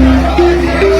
Thank you.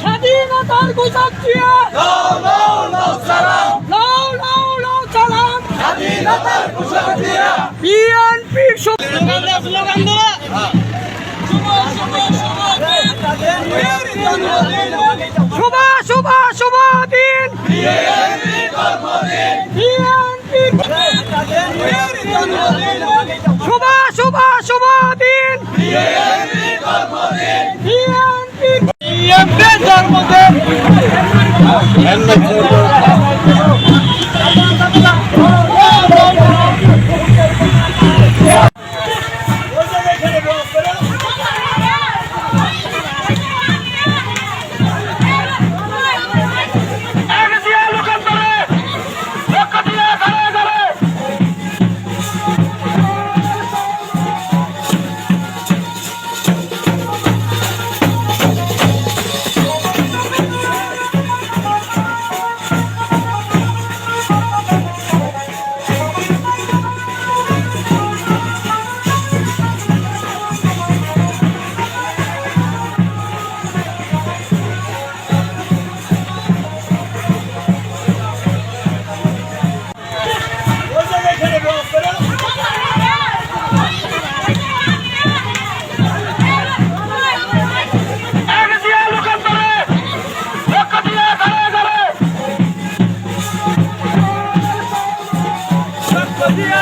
স্বাধীনতার গুজব দিয়া স্বাধীনতার গুজব দিয়া। বিএনপির স্লোগান দেওয়া শুভ শুভ শুভ দিন BNP and the Yeah!